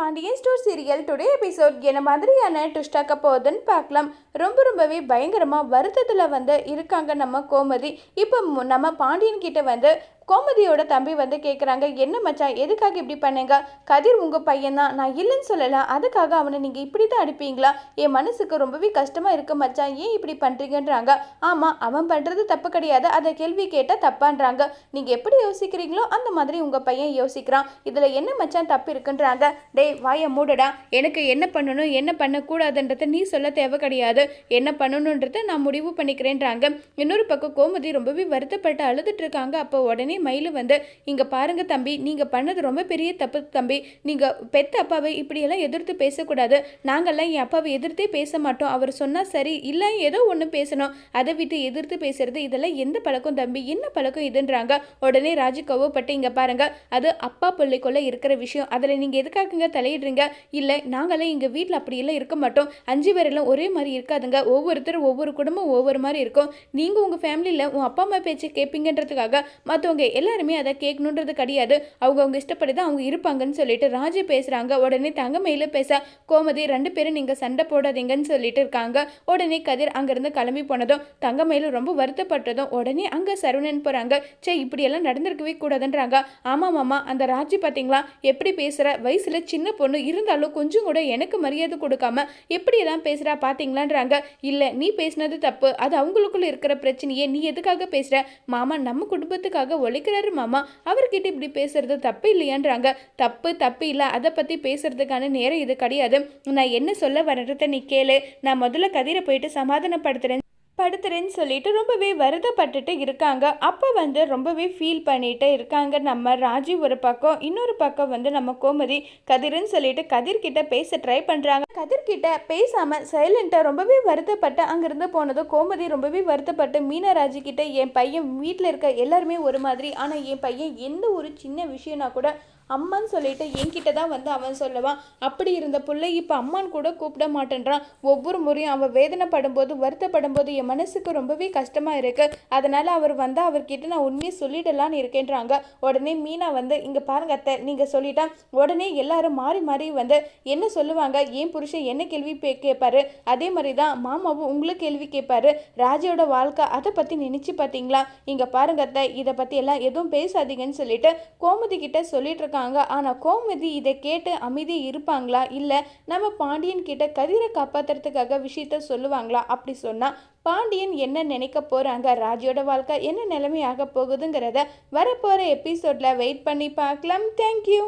Pandian store serial today episode என்ன மாதிரியான ட்விஸ்டாக்க போகுதுன்னு பார்க்கலாம். ரொம்ப ரொம்பவே பயங்கரமாக வருத்தத்தில் வந்து இருக்காங்க நம்ம கோமதி. இப்போ நம்ம பாண்டியன் கிட்ட வந்து கோமதியோட தம்பி வந்து கேட்குறாங்க என்ன மச்சான் எதுக்காக இப்படி பண்ணுங்க? கதிர் உங்கள் பையன்தான். நான் இல்லைன்னு சொல்லலாம் அதுக்காக அவனை நீங்கள் இப்படி தான் அடிப்பீங்களா? என் மனசுக்கு ரொம்பவே கஷ்டமாக இருக்கு மச்சான் ஏன் இப்படி பண்ணுறீங்கன்றாங்க ஆமாம் அவன் பண்ணுறது தப்பு கிடையாது. அதை கேள்வி கேட்டால் தப்பான்றாங்க. நீங்கள் எப்படி யோசிக்கிறீங்களோ அந்த மாதிரி உங்கள் பையன் யோசிக்கிறான். இதில் என்ன மச்சான் தப்பு இருக்குன்றாங்க? டேய் வாயை மூடடா. எனக்கு என்ன பண்ணணும் என்ன பண்ணக்கூடாதுன்றத நீ சொல்ல தேவை கிடையாது. என்ன பண்ணணுன்றதை நான் முடிவு பண்ணிக்கிறேன்றாங்க. இன்னொரு பக்கம் கோமதி ரொம்பவே வருத்தப்பட்டு அழுதுட்டு இருக்காங்க. அப்போ உடனே மயில் வந்து இங்கே பாருங்க தம்பி நீங்கள் பண்ணது ரொம்ப பெரிய தப்பு தம்பி. நீங்கள் பெத்த அப்பாவை இப்படியெல்லாம் எதிர்த்து பேசக்கூடாது. நாங்கள்லாம் என் அப்பாவை எதிர்த்தே பேச மாட்டோம். அவர் சொன்னால் சரி இல்லை ஏதோ ஒன்று பேசணும். அதை விட்டு எதிர்த்து பேசுறது இதெல்லாம் எந்த பழக்கம் தம்பி? என்ன பழக்கம் இதுன்றாங்க. உடனே ராஜு கோவப்பட்டு இங்கே பாருங்க அது அப்பா பிள்ளைக்குள்ள இருக்கிற விஷயம். அதில் நீங்கள் எதுக்காகங்க தலையிடுறீங்க? இல்லை நாங்களாம் எங்கள் வீட்டில் அப்படியெல்லாம் இருக்க மாட்டோம். அஞ்சு பேரெல்லாம் ஒரே மாதிரி இருக்காதுங்க. ஒவ்வொருத்தரும் ஒவ்வொரு குடும்பம் ஒவ்வொரு மாதிரி இருக்கும். நீங்கள் உங்கள் ஃபேமிலியில் உன் அப்பா அம்மா பேச்சு கேட்பீங்கன்றதுக்காக மற்றவங்க எல்லாருமே அதை கேட்கணுன்றது கிடையாது. அவங்க அவங்க இஷ்டப்படி தான் அவங்க இருப்பாங்கன்னு சொல்லிட்டு ராஜு பேசுகிறாங்க உடனே தங்கமையில பேச கோமதி ரெண்டு பேரும் நீங்கள் சண்டை போடாதீங்கன்னு சொல்லிட்டு இருக்காங்க. உடனே கதிர் அங்கேருந்து கிளம்பி போனதும் தங்கமையில ரொம்ப வருத்தப்பட்டதும் உடனே அங்கே சரவணன் போகிறாங்க சே இப்படியெல்லாம் நடந்திருக்கவே கூடாதுன்றாங்க. ஆமாம் மாமா அந்த ராஜி பார்த்தீங்களா எப்படி பேசுகிற வயசில் சின்ன பொண்ணு இருந்தாலும் கொஞ்சம் கூட எனக்கு மரியாதை கொடுக்காம எப்படியெல்லாம் பேசுகிறா பார்த்தீங்களான்றாங்க இல்லை நீ பேசினது தப்பு. அது அவங்களுக்குள்ள இருக்கிற பிரச்சனையே. நீ எதுக்காக பேசுகிற மாமா நம்ம குடும்பத்துக்காக உழைக்கிறாரு மாமா. அவர்கிட்ட இப்படி பேசுறது தப்பு இல்லையான்றாங்க. தப்பு தப்பு இல்லை. அதை பற்றி பேசுறதுக்கான நேரம் இது கிடையாது. நான் என்ன சொல்ல வர்றத நீ கேளு. நான் முதல்ல கதிரை போயிட்டு சமாதானப்படுத்துறேன். படுத்துறேன்னு சொல்லிட்டு ரொம்பவே வருத்தப்பட்டுட்டு இருக்காங்க. அப்போ வந்து ரொம்பவே ஃபீல் பண்ணிட்டு இருக்காங்க. நம்ம ராஜீவ் ஒரு பக்கம் இன்னொரு பக்கம் வந்து நம்ம கோமதி கதிர்னு சொல்லிட்டு கதிர்கிட்ட பேச ட்ரை பண்ணுறாங்க கதிர்கிட்ட பேசாமல் சைலண்ட்டாக ரொம்பவே வருத்தப்பட்டு அங்கேருந்து போனதும் கோமதி ரொம்பவே வருத்தப்பட்டு மீனராஜி கிட்ட என் பையன் வீட்டில் இருக்க எல்லாருமே ஒரு மாதிரி. ஆனால் என் பையன் எந்த ஒரு சின்ன விஷயம்னா கூட அம்மான்னு சொல்லிட்டு என்கிட்ட தான் வந்து அவன் சொல்லுவான். அப்படி இருந்த பிள்ளை இப்போ அம்மான்னு கூட கூப்பிட மாட்டேன்றான். ஒவ்வொரு முறையும் அவன் வேதனைப்படும் போது வருத்தப்படும் போது என் மனசுக்கு ரொம்பவே கஷ்டமாக இருக்கு. அதனால் அவர் வந்து அவர்கிட்ட நான் உண்மையை சொல்லிடலான்னு இருக்கேன்றாங்க. உடனே மீனா வந்து இங்கே பாருங்க அத்தை நீங்கள் சொல்லிட்டா உடனே எல்லாரும் மாறி மாறி வந்து என்ன சொல்லுவாங்க? ஏன் புருஷன் என்ன கேள்வி பே- கேட்பாரு அதே மாதிரி தான் மாமாவும் உங்களுக்கு கேள்வி கேட்பாரு ராஜாவோட வாழ்க்கை அதை பற்றி நினச்சி பார்த்தீங்களா இங்கே பாருங்க அத்தை இதை பற்றி எல்லாம் எதுவும் பேசாதீங்கன்னு சொல்லிட்டு கோமதி கிட்ட சொல்லிட்டு இருக்காங்க. ஆனா கோமதி இதை கேட்டு அமைதி இருப்பாங்களா? இல்லை நம்ம பாண்டியன் கிட்ட கதிரை காப்பாத்துறதுக்காக விஷயத்த சொல்லுவாங்களா? அப்படி சொன்னா பாண்டியன் என்ன நினைக்க போறாங்க? ராஜியோட வாழ்க்கை என்ன நிலைமையாக போகுதுங்கிறத வரப்போற எபிசோட்ல வெயிட் பண்ணி பார்க்கலாம். தேங்க்யூ